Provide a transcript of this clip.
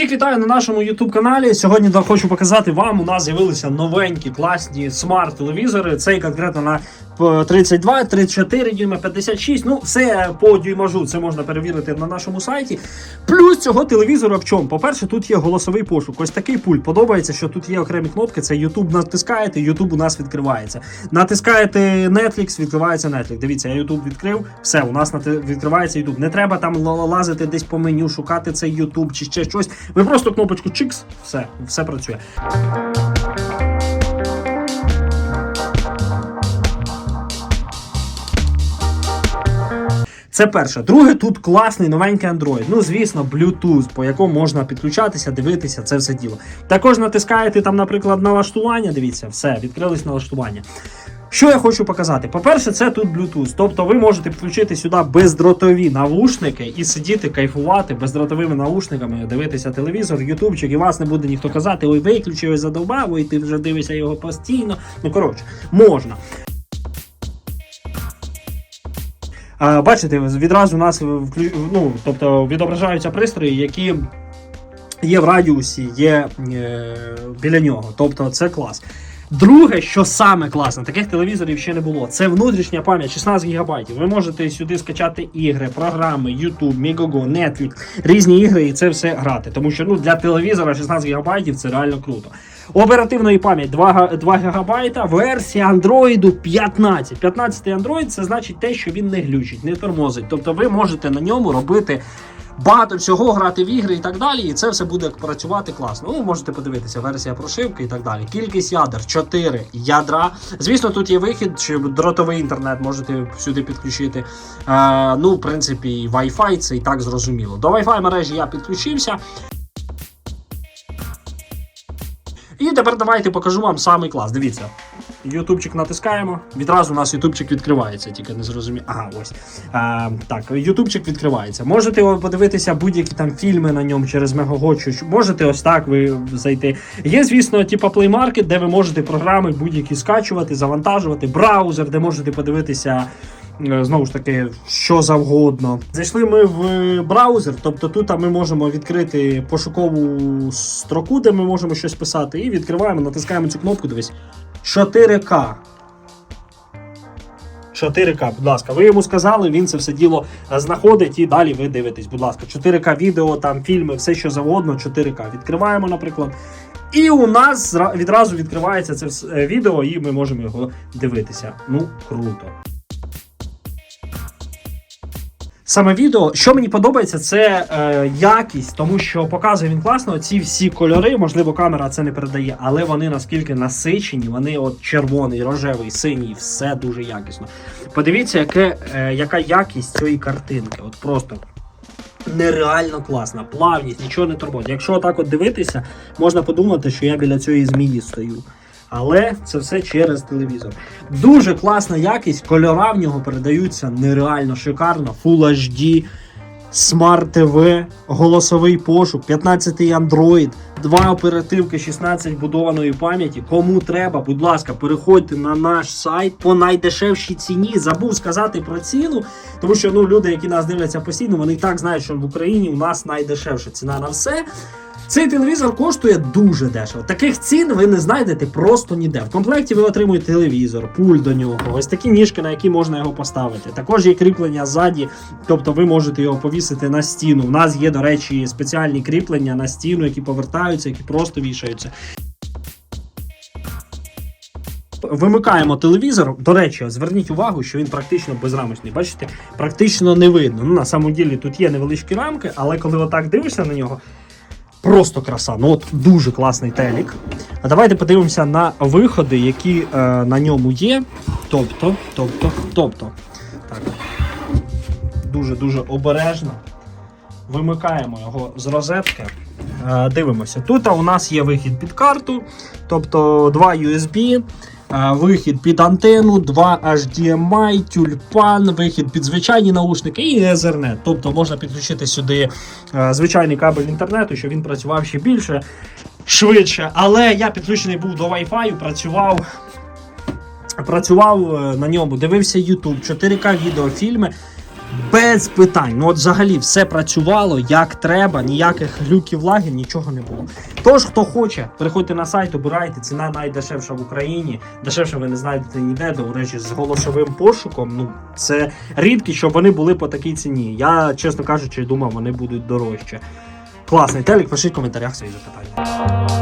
Всіх вітаю на нашому YouTube каналі. Сьогодні хочу показати вам. У нас з'явилися новенькі класні смарт-телевізори. Цей конкретно на 32, 34 дюйма, 56. Ну, все по дюймажу. Це можна перевірити на нашому сайті. Плюс цього телевізора в чому? По-перше, тут є голосовий пошук. Ось такий пульт. Подобається, що тут є окремі кнопки. Це YouTube натискаєте, YouTube у нас відкривається. Натискаєте Netflix, відкривається Netflix. Дивіться, я YouTube відкрив. Все, у нас відкривається YouTube. Не треба там лазити десь по меню, шукати цей YouTube чи ще щось. Ви просто кнопочку чикс, все, все працює. Це перше. Друге, тут класний новенький Android. Ну, звісно, Bluetooth, по якому можна підключатися, дивитися, це все діло. Також натискаєте там, наприклад, налаштування. Дивіться, все, відкрились налаштування. Що я хочу показати? По-перше, це тут Bluetooth. Тобто ви можете підключити сюди бездротові навушники і сидіти, кайфувати бездротовими наушниками, дивитися телевізор, ютубчик, і вас не буде ніхто казати, ой, виключив, ой, задовбав, ой, ти вже дивишся його постійно. Ну, коротше, можна. Бачите, відразу у нас ну, тобто відображаються пристрої, які є в радіусі, є е, біля нього. Тобто це клас. Друге, що саме класне, таких телевізорів ще не було. Це внутрішня пам'ять 16 ГБ. Ви можете сюди скачати ігри, програми, YouTube, Migogo, Netflix, різні ігри і це все грати. Тому що ну, для телевізора 16 ГБ це реально круто. Оперативної пам'ять 2, 2 ГБ, версія Android 15. 15 Android це значить те, що він не глючить, не тормозить. Тобто ви можете на ньому робити багато всього, грати в ігри і так далі, і це все буде працювати класно. Ну, можете подивитися, версія прошивки і так далі. Кількість ядер 4 ядра. Звісно, тут є вихід, чи дротовий інтернет можете сюди підключити. Е, ну, в принципі, Wi-Fi це і так зрозуміло. До Wi-Fi мережі я підключився. І тепер давайте покажу вам самий клас. Дивіться. Ютубчик натискаємо. Відразу у нас ютубчик відкривається, тільки не зрозумію. Ага, ось. А, так, ютубчик відкривається. Можете подивитися будь-які там фільми на ньому через Мегого, чи можете ось так ви зайти. Є, звісно, типа Play Market, де ви можете програми будь-які скачувати, завантажувати, браузер, де можете подивитися. Е, Знову ж таки, що завгодно. Зайшли ми в браузер, тобто тут ми можемо відкрити пошукову строку, де ми можемо щось писати, і відкриваємо, натискаємо цю кнопку. Дивись. 4К. 4К, будь ласка, ви йому сказали, він це все діло е, знаходить і далі ви дивитесь, будь ласка, 4К відео, там фільми, все що завгодно, 4К. Відкриваємо, наприклад. І у нас відразу відкривається це е, відео, і ми можемо його дивитися. Ну, круто. Саме відео, що мені подобається, це е, якість, тому що показує він класно. Ці всі кольори, можливо, камера це не передає, але вони наскільки насичені, вони от червоний, рожевий, синій, все дуже якісно. Подивіться, яке, е, яка якість цієї картинки. От просто нереально класна. Плавність, нічого не турбує. Якщо отак от дивитися, можна подумати, що я біля цієї змії стою. Але це все через телевізор. Дуже класна якість, кольора в нього передаються нереально шикарно. Full HD, Smart TV, голосовий пошук, 15-й Android, два оперативки, 16 будованої пам'яті. Кому треба, будь ласка, переходьте на наш сайт по найдешевшій ціні. Забув сказати про ціну, тому що ну, люди, які нас дивляться постійно, вони і так знають, що в Україні у нас найдешевша ціна на все. Цей телевізор коштує дуже дешево. Таких цін ви не знайдете просто ніде. В комплекті ви отримуєте телевізор, пульт до нього, ось такі ніжки, на які можна його поставити. Також є кріплення ззаді, тобто ви можете його повісити на стіну. У нас є, до речі, спеціальні кріплення на стіну, які повертаються, які просто вішаються. Вимикаємо телевізор. До речі, зверніть увагу, що він практично безрамочний. Бачите, практично не видно. Ну, на самом ділі тут є невеличкі рамки, але коли отак дивишся на нього, Просто краса. Ну от дуже класний телек. А давайте подивимося на виходи, які е, на ньому є. Тобто, тобто, тобто. Так. Дуже-дуже обережно. Вимикаємо його з розетки. Е, дивимося. Тут у нас є вихід під карту, тобто два USB, вихід під антенну, два HDMI, тюльпан, вихід під звичайні наушники і Ethernet. Тобто можна підключити сюди е, звичайний кабель інтернету, щоб він працював ще більше, швидше. Але я підключений був до Wi-Fi, працював. Працював е, на ньому, дивився YouTube, 4К відео, фільми. Без питань. Ну от взагалі все працювало як треба, ніяких глюків, лагів, нічого не було. Тож, хто хоче, переходьте на сайт, обирайте. Ціна найдешевша в Україні. Дешевше ви не знайдете ніде. До речі, з голосовим пошуком. Ну це рідкі, щоб вони були по такій ціні. Я, чесно кажучи, думав, вони будуть дорожче. Класний телек, пишіть в коментарях свої запитання.